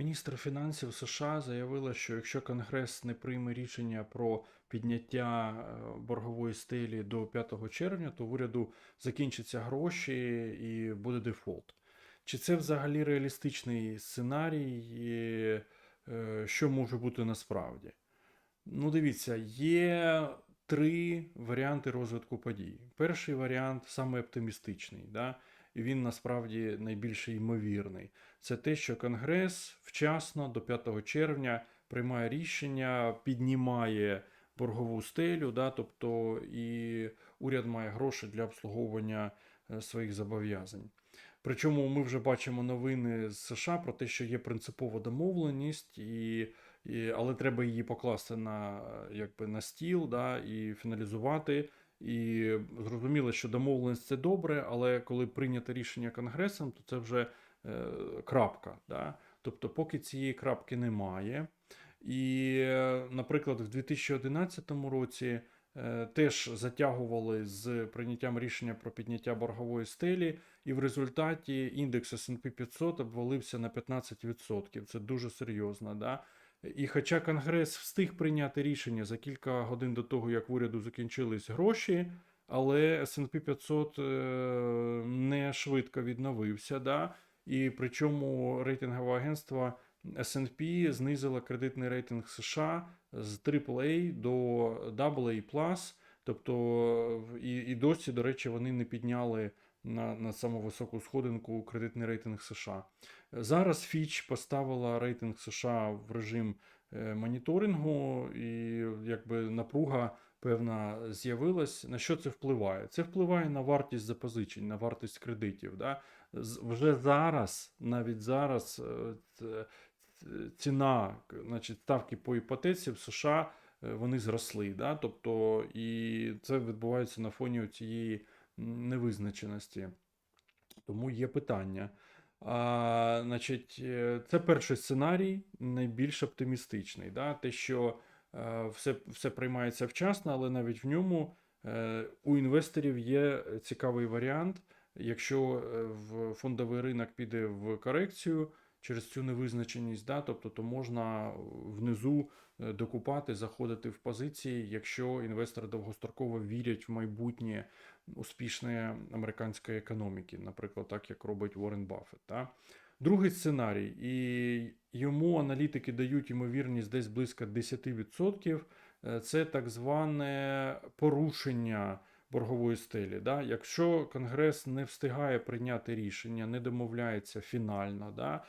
Міністр фінансів США заявила, що якщо Конгрес не прийме рішення про підняття е, боргової стелі до 5 червня, то в уряду закінчаться гроші і буде дефолт. Чи це взагалі реалістичний сценарій? Е, що може бути насправді? Ну, дивіться, є три варіанти розвитку подій. Перший варіант саме оптимістичний, да? Він насправді найбільш ймовірний. Це те, що Конгрес вчасно до 5 червня приймає рішення, піднімає боргову стелю, да? тобто і уряд має гроші для обслуговування е, своїх зобов'язань. Причому ми вже бачимо новини з США про те, що є принципова домовленість, і, і, але треба її покласти на, якби, на стіл да, і фіналізувати. І зрозуміло, що домовленість це добре, але коли прийнято рішення Конгресом, то це вже е, крапка. Да? Тобто, поки цієї крапки немає. І, е, наприклад, в 2011 році е, теж затягували з прийняттям рішення про підняття боргової стелі, і в результаті індекс S&P 500 обвалився на 15%. Це дуже серйозно. Да? І хоча Конгрес встиг прийняти рішення за кілька годин до того, як в уряду закінчились гроші, але S&P 500 е, не швидко відновився. Да? І причому рейтингове агентство S&P знизило кредитний рейтинг США з AAA до AA+, тобто і, і досі, до речі, вони не підняли на, на саму високу сходинку кредитний рейтинг США. Зараз Fitch поставила рейтинг США в режим е, моніторингу, і якби напруга певна з'явилась. На що це впливає? Це впливає на вартість запозичень, на вартість кредитів. Да? Вже зараз, навіть зараз, е, ц- ціна, значить, ставки по іпотеці в США е, вони зросли. Да? Тобто, і це відбувається на фоні цієї невизначеності. Тому є питання. А, значить, е, це перший сценарій, найбільш оптимістичний. Да? Те, що е, все, все приймається вчасно, але навіть в ньому е, у інвесторів є цікавий варіант. Якщо е, фондовий ринок піде в корекцію через цю невизначеність, да, тобто то можна внизу е, докупати, заходити в позиції, якщо інвестори довгостроково вірять в майбутнє успішної американської економіки, наприклад, так як робить Уоррен Баффет. Да. Другий сценарій, і йому аналітики дають ймовірність десь близько 10%. е, Це так зване порушення боргової стелі. Да? Якщо Конгрес не встигає прийняти рішення, не домовляється фінально, да?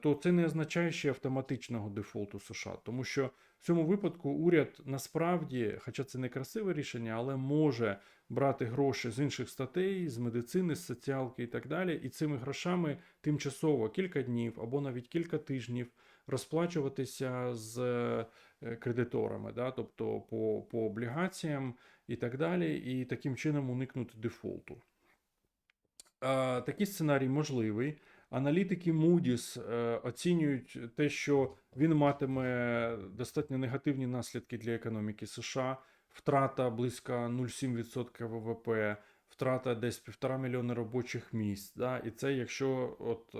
то це не означає ще автоматичного дефолту США, тому що в цьому випадку уряд насправді, хоча це не красиве рішення, але може брати гроші з інших статей, з медицини, з соціалки і так далі, і цими грошами тимчасово кілька днів або навіть кілька тижнів розплачуватися з кредиторами, да? тобто по, по облігаціям і так далі, і таким чином уникнути дефолту. Такий сценарій можливий. Аналітики Moody's е, оцінюють те, що він матиме достатньо негативні наслідки для економіки США, втрата близько 0,7% ВВП, втрата десь півтора мільйони робочих місць. Да? І це якщо от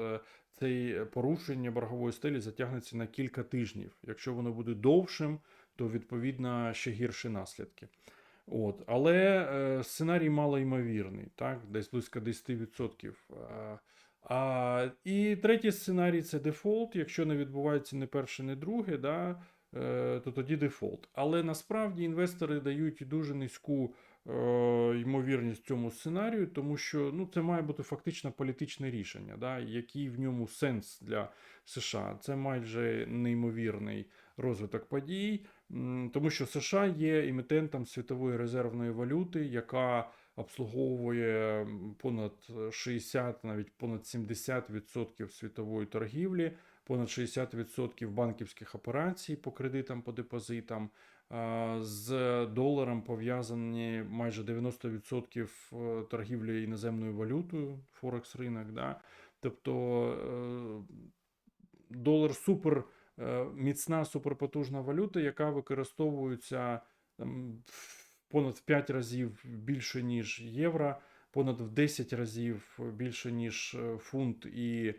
е, цей порушення боргової стелі затягнеться на кілька тижнів. Якщо воно буде довшим, то відповідно ще гірші наслідки. От. Але е, сценарій малоймовірний, так? десь близько 10%. А, і третій сценарій це дефолт. Якщо не відбувається не перше, не друге, да, е, то тоді дефолт. Але насправді інвестори дають дуже низьку е, ймовірність цьому сценарію, тому що ну, це має бути фактично політичне рішення, да, який в ньому сенс для США. Це майже неймовірний розвиток подій, тому що США є емітентом світової резервної валюти, яка обслуговує понад 60, навіть понад 70% світової торгівлі, понад 60% банківських операцій по кредитам, по депозитам. З доларом пов'язані майже 90% торгівлі іноземною валютою, Форекс ринок. Да? Тобто е, долар супер е, міцна, суперпотужна валюта, яка використовується там, в понад в 5 разів більше, ніж євро, понад в 10 разів більше, ніж е, фунт і ем,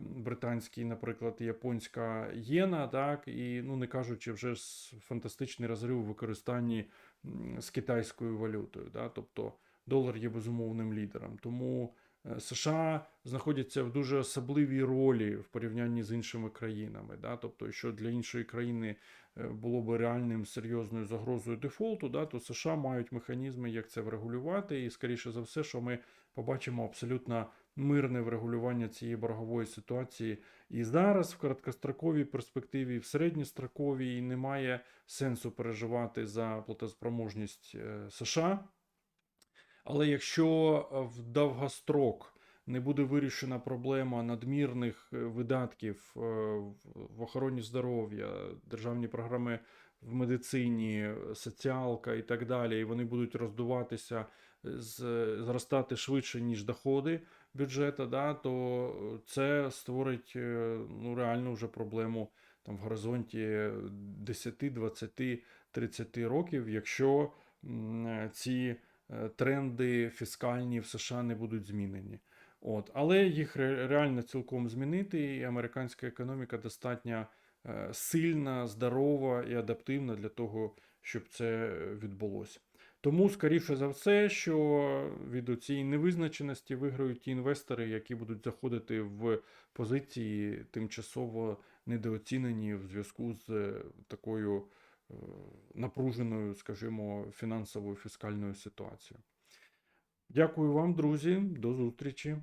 британський, наприклад, японська єна, так, і ну не кажучи вже фантастичний розрив у використанні з китайською валютою. Да? Тобто долар є безумовним лідером. Тому е, США знаходяться в дуже особливій ролі в порівнянні з іншими країнами. Да? Тобто, що для іншої країни е, було би реальним серйозною загрозою дефолту, да? то США мають механізми, як це врегулювати, і скоріше за все, що ми побачимо абсолютно мирне врегулювання цієї боргової ситуації і зараз, в короткостроковій перспективі, і в середньостроковій немає сенсу переживати за платоспроможність е, США. Але якщо е, в довгострок не буде вирішена проблема надмірних е, видатків в охороні здоров'я, державні програми в медицині, соціалка і так далі, і вони будуть роздуватися, з- зростати швидше, ніж доходи бюджету, да, то це створить е, ну, реальну вже проблему там, в горизонті 10, 20, 30 років, якщо е, ці е, тренди фіскальні в США не будуть змінені. От. Але їх реально цілком змінити, і американська економіка достатньо е, сильна, здорова і адаптивна для того, щоб це відбулося. Тому, скоріше за все, що від цієї невизначеності виграють ті інвестори, які будуть заходити в позиції тимчасово недооцінені в зв'язку з е, такою е, напруженою, скажімо, фінансовою фіскальною ситуацією. Дякую вам, друзі. До зустрічі.